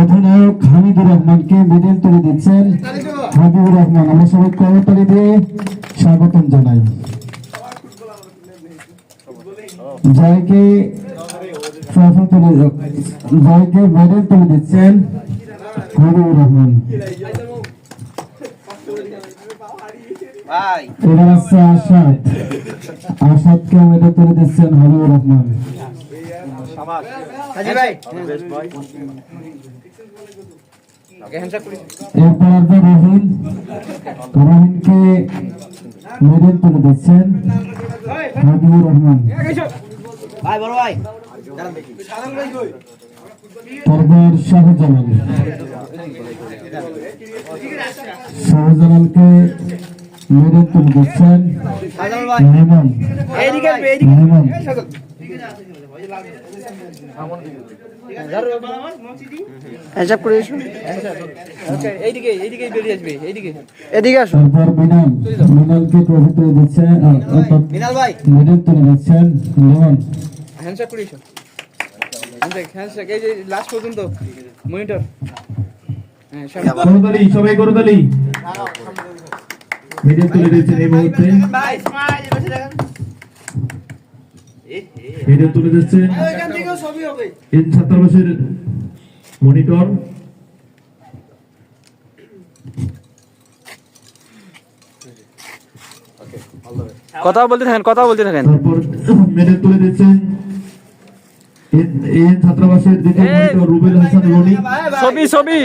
অধিনায়ক হামিদুর রহমানকে মেডেল তুলে দিচ্ছেন। হাবিবুর রহমান আমরা সবাই করতালি দিয়ে স্বাগতম জানাই। জয়কে ট্রফি তুলে জয়কে মেডেল তুলে দিচ্ছেন হাবিবুর রহমান। এবার আসছে আসাদ আসাদকে মেডেল তুলে দিচ্ছেন হাবিবুর রহমান। ভাই। রহিনকে মেডেল তুলে দিচ্ছেন হাবিবুর রহমান ভাই বড় ভাই শাহজালাল শাহজালালকে মেডেল তুলে দিচ্ছেন হিসাব করে এসো এইদিকে এইদিকে বেরিয়ে আসবে এইদিকে এদিকে আসো মিনাল মিনালকে ট্রফি তুলে দিচ্ছেন মিনাল এই লাস্ট পর্যন্ত মনিটর হ্যাঁ করতালি সবাই করতালি মেডেল তুলে দিচ্ছেন মুহূর্তে মেডেল তুলে দিচ্ছে। এই ছাত্রাবাসের মনিটর। কথা বলতে থাকেন কথা বলতে থাকেন। তারপর মেডেল তুলে দিচ্ছেন এই- এই ছাত্রাবাসের দ্বিতীয় মনিটর রুবেল হাসান রনি ছবি ছবি।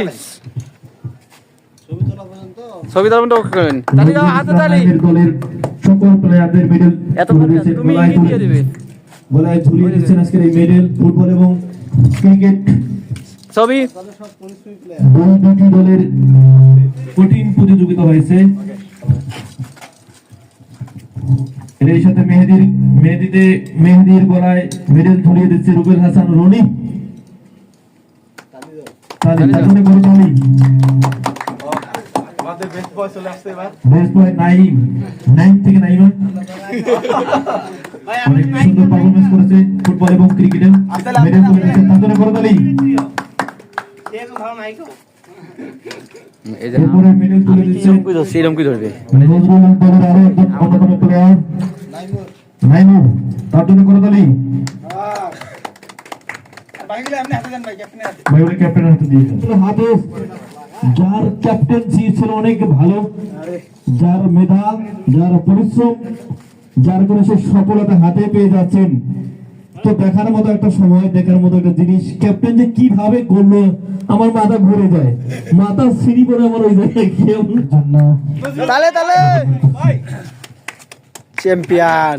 ছবি ধরবেন তো করেন। তালি দাও হাতে তালি। দলের সকল প্লেয়ারদের মেডেল এত তুমি দিয়ে তুলে- দেবে। গলায় ঝুলিয়ে দিচ্ছেন আজকের এই মেডেল ফুটবল এবং ক্রিকেট। ছবি। দুই দুটি দলের কঠিন প্রতিযোগিতা হয়েছে। এর সাথে মেহেদির মেহেদিতে মেহেদির গলায় মেডেল ঝুলিয়ে দিচ্ছে রুবেল হাসান রনি। তালি। তার জন্য বড় তালি বেস্ট বয় নাইম। নাইম থেকে নাইমা। অনেক সুন্দর পারফরমেন্স ফুটবল এবং ক্রিকেটে মেডেল তুলে দিচ্ছে। তার জন্য হাদিস যার ক্যাপ্টেন্সি ছিল অনেক ভালো যার মেধা যার পরিশ্রম যার করে সে সফলতা হাতে পেয়ে যাচ্ছেন তো দেখার মতো একটা সময় দেখার মতো একটা জিনিস। ক্যাপ্টেন যে কীভাবে করল আমার মাথা ঘুরে যায়। মাথা সিঁড়ি পরে আমার ওই জায়গায় গিয়ে তালে তালে! চ্যাম্পিয়ন